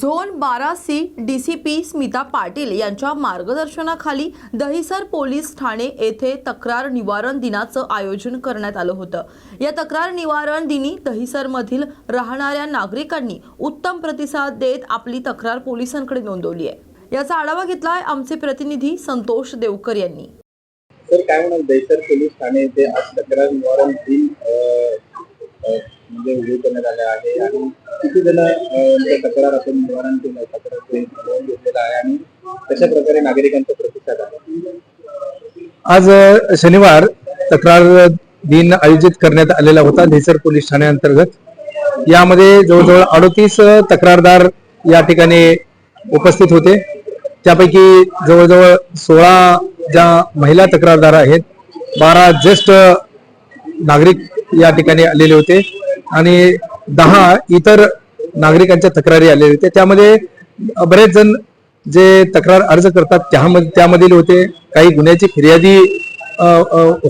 Zone बारा C D C P Smita Patil यांच्या मार्गदर्शनाखाली दहिसर पोलीस ठाणे येथे तक्रार निवारण दिनाचं आयोजन करण्यात आलं होतं. या तक्रार निवारण दिनी दहिसरमधील राहणाऱ्या नागरिकांनी उत्तम प्रतिसाद देत आपली तक्रार पोलिसांकडे नोंदवली आहे. याचा आढावा घेतलाय आमचे प्रतिनिधी संतोष देवकर यांनी. काय म्हणाल? दहिसर पोलीस ठाणे येथे आज तक्रार निवारण दिन म्हणजे उभे करण्यात आले आहे. आणि किती जण म्हणजे तक्रार असून निवारण केलं तक्रार ते नोंद घेतलेला आहे. आणि कशा प्रकारे नागरिकांचा प्रतिसाद आहे? आज शनिवार तक्रार दिन आयोजित करण्यात आलेला होता नेसर पोलीस ठाण्याअंतर्गत यामध्ये जवळजवळ अडतीस तक्रारदार या ठिकाणी उपस्थित होते. त्यापैकी जवळजवळ सोळा ज्या महिला तक्रारदार आहेत बारा ज्येष्ठ नागरिक या ठिकाणी आलेले होते. आणि दहा इतर नागरिकांच्या तक्रारी आलेल्या होत्या त्यामध्ये बरेच जण जे तक्रार अर्ज करतात त्यामध्ये त्यामधील होते काही गुन्ह्याची फिर्यादी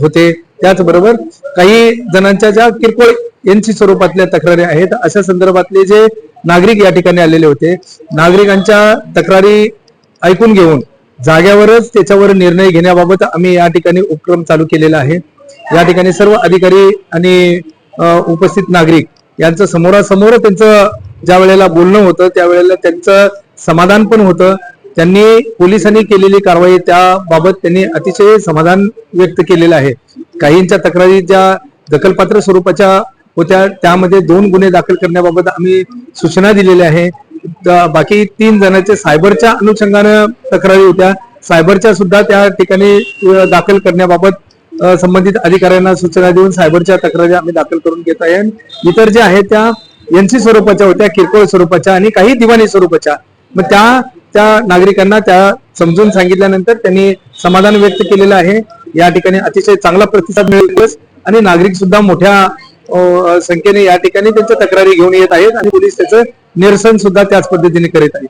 होते. त्याचबरोबर काही जणांच्या ज्या किरकोळ यांची स्वरूपातल्या तक्रारी आहेत अशा संदर्भातले जे नागरिक या ठिकाणी आलेले होते नागरिकांच्या तक्रारी ऐकून घेऊन जाग्यावरच त्याच्यावर निर्णय घेण्याबाबत आम्ही या ठिकाणी उपक्रम चालू केलेला आहे. या ठिकाणी सर्व अधिकारी आणि उपस्थित नागरिक यांचं समोरासमोर त्यांचं ज्या वेळेला बोलणं होतं त्यावेळेला त्यांचं समाधान पण होतं. त्यांनी पोलिसांनी केलेली कारवाई त्याबाबत त्यांनी अतिशय समाधान व्यक्त केलेलं आहे. काहींच्या तक्रारी ज्या दखलपात्र स्वरूपाच्या होत्या त्यामध्ये दोन गुन्हे दाखल करण्याबाबत आम्ही सूचना दिलेल्या आहे. बाकी तीन जणांचे सायबरच्या अनुषंगानं तक्रारी होत्या. सायबरच्या सुद्धा त्या ठिकाणी दाखल करण्याबाबत संबंधित अधिकाऱ्यांना सूचना देऊन सायबरच्या तक्रारी आम्ही दाखल करून घेत आहे. इतर ज्या आहेत त्या एनसी स्वरूपाच्या होत्या किरकोळ स्वरूपाच्या आणि काही दिवाणी स्वरूपाच्या. मग त्या त्या नागरिकांना त्या समजून सांगितल्यानंतर त्यांनी समाधान व्यक्त केलेलं आहे. या ठिकाणी अतिशय चांगला प्रतिसाद मिळेल आणि नागरिक सुद्धा मोठ्या संख्येने या ठिकाणी त्यांच्या तक्रारी घेऊन येत आहेत आणि पोलीस त्याचं निरसन सुद्धा त्याच पद्धतीने करीत आहेत.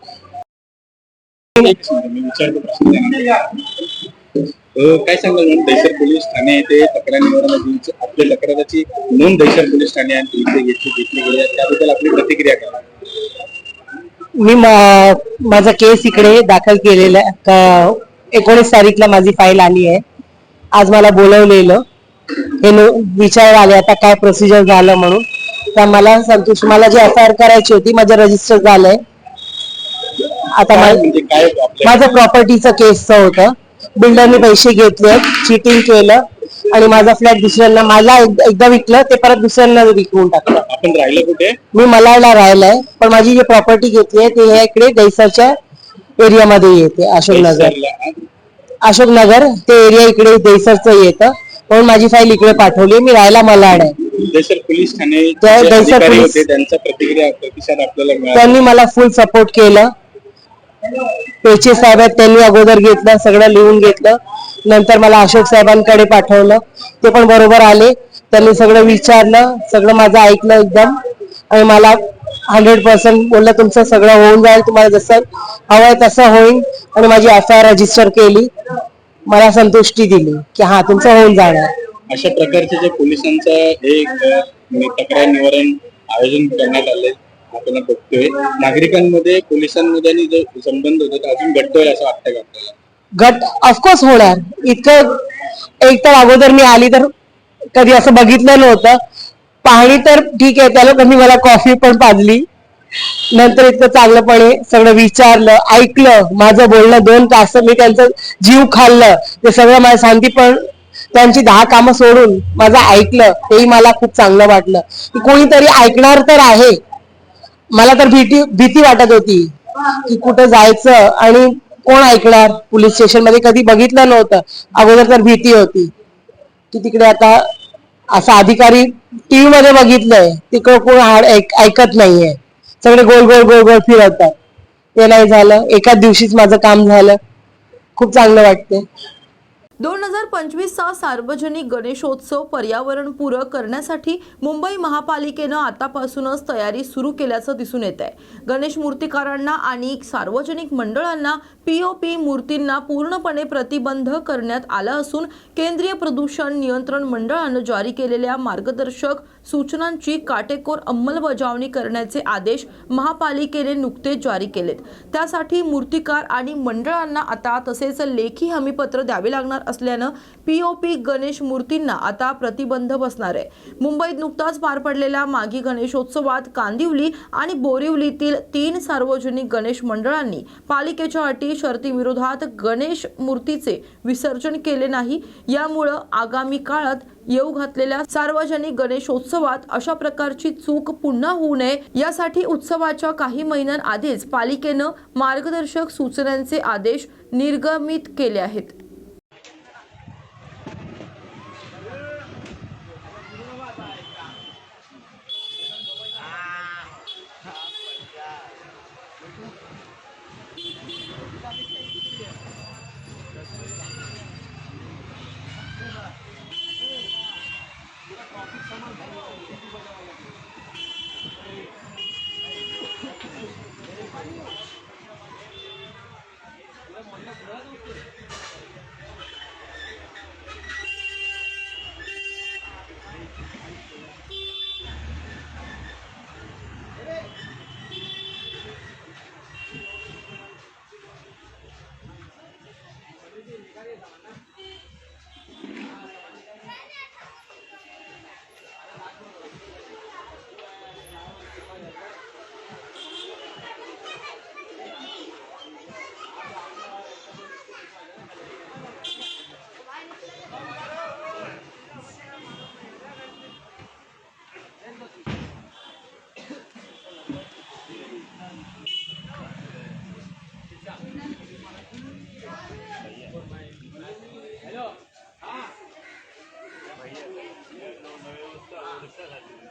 काय सांगाल मॅम? दैसर पोलीस ठाणे येथे तक्रार निवारण आपल्या तक्राराची नोंद दैसर पोलीस ठाणे आणि इथे घेतली घेतली गेली आहे. त्याबद्दल आपली प्रतिक्रिया काय? मी मा- माझा केस इकडे दाखल केलेला एकोणीस तारीखला माझी फाईल आली आहे. आज मला बोलवलेलं. हे नो- विचार आले आता काय प्रोसिजर झालं म्हणून. तर मला संतोष मला जी एफ आय आर करायची होती माझं रजिस्टर झालंय. आता काय मा- म्हणजे काय आपल्या माझं प्रॉपर्टीचं केसचं होतं. बिल्डरने पैसे घेतले चिटिंग केलं आणि माझा फ्लॅट दुसऱ्यांना मला एक- एकदा विकलं ते परत दुसऱ्यांना विकवून टाकलं. आपण राहिलं कुठे? मी मलाडला राहिलाय पण माझी जी प्रॉपर्टी घेतली आहे ती ह्या इकडे दैसरच्या एरियामध्ये येते अशोकनगर. दैसरला. अशोकनगर ते एरिया इकडे दैसरचं येतं. म्हणून माझी फाईल इकडे पाठवली मी राहायला मलाड आहे. दैसर पोलीस ठाणे त्या जे दैसर अधिकारी पोलीस- होते त्यांचा प्रतिक्रिया प्रतिसाद आपल्याला मिळाला. त्यांनी मला फुल सपोर्ट केलं. पेचे साहेब आहेत त्यांनी अगोदर घेतलं सगळं लिहून घेतलं. नंतर मला अशोक साहेबांकडे पाठवलं. ते पण बरोबर आले. त्यांनी सगळं विचारलं सगळं माझं ऐकलं एकदम. आणि मला हंड्रेड पर्सेंट बोललं तुमचं सगळं होऊन जाईल तुम्हाला जसं हवंय तसं होईल. आणि माझी एफ आय आर रजिस्टर केली. मला संतुष्टी दिली की हा तुमचं होऊन जाणार. अशा प्रकारचे जे पोलिसांचं एक तक्रार निवारण आयोजन करण्यात आले आपण बघतोय नागरिकांमध्ये पोलिसांमध्ये आणि जो संबंध होतो तो अजून घटतोय असं वाटतं का आपल्याला? ऑफकोर्स होणार. इतकं एक तर अगोदर मी आली तर कधी असं बघितलं नव्हतं. पाहणी तर ठीक आहे त्या लोकांनी मला कॉफी पण पाजली. नंतर इतकं चांगलंपणे सगळं विचारलं ऐकलं. माझं बोलणं दोन तास मी त्यांचं जीव खाल्लं. ते सगळं माझ्या शांती पण त्यांची दहा कामं सोडून माझं ऐकलं. तेही मला खूप चांगलं वाटलं. की कोणीतरी ऐकणार तर आहे. मला तर भीती भीती वाटत होती की कुठं जायचं आणि कोण ऐकणार? पोलीस स्टेशनमध्ये कधी बघितलं नव्हतं. अगोदर तर भीती होती की तिकडे आता असा अधिकारी टीव्ही मध्ये बघितलंय. तिकडं कोण हाड ऐकत नाहीये. सगळे गोल गोल गोल गोल फिरवतात. ते नाही झालं. एकाच दिवशीच माझं काम झालं. खूप चांगलं वाटतंय. दोन हजार पंचवीसचा सार्वजनिक गणेशोत्सव पर्यावरणपूरक करण्यासाठी मुंबई महापालिकेनं आतापासूनच तयारी सुरू केल्याचं दिसून येत आहे गणेश मूर्तिकारांना आणि सार्वजनिक मंडळांना पीओपी मूर्तींना पूर्णपणे प्रतिबंध करण्यात आला असून केंद्रीय प्रदूषण नियंत्रण मंडळानं जारी केलेल्या मार्गदर्शक सूचनांची काटेकोर अंमलबजावणी करण्याचे आदेश महापालिकेने नुकतेच जारी केलेत. त्यासाठी मूर्तिकार आणि मंडळांना आता तसेच लेखी हमीपत्र द्यावे लागणार असल्यानं पीओपी गणेश मूर्तींना आता प्रतिबंध बसणार आहे. मुंबईत नुकताच पार पडलेल्या मागी गणेशोत्सवात कांदिवली आणि बोरिवलीतील तीन सार्वजनिक गणेश मंडळांनी पालिकेच्या अटी शर्तीविरोधात गणेश मूर्तीचे विसर्जन केले नाही. यामुळं आगामी काळात येऊ घातलेल्या सार्वजनिक गणेशोत्सवात अशा प्रकारची चूक पुन्हा होऊ नये यासाठी उत्सवाच्या काही महिन्यांआधीच पालिकेनं मार्गदर्शक सूचनांचे आदेश निर्गमित केले आहेत. Sarah.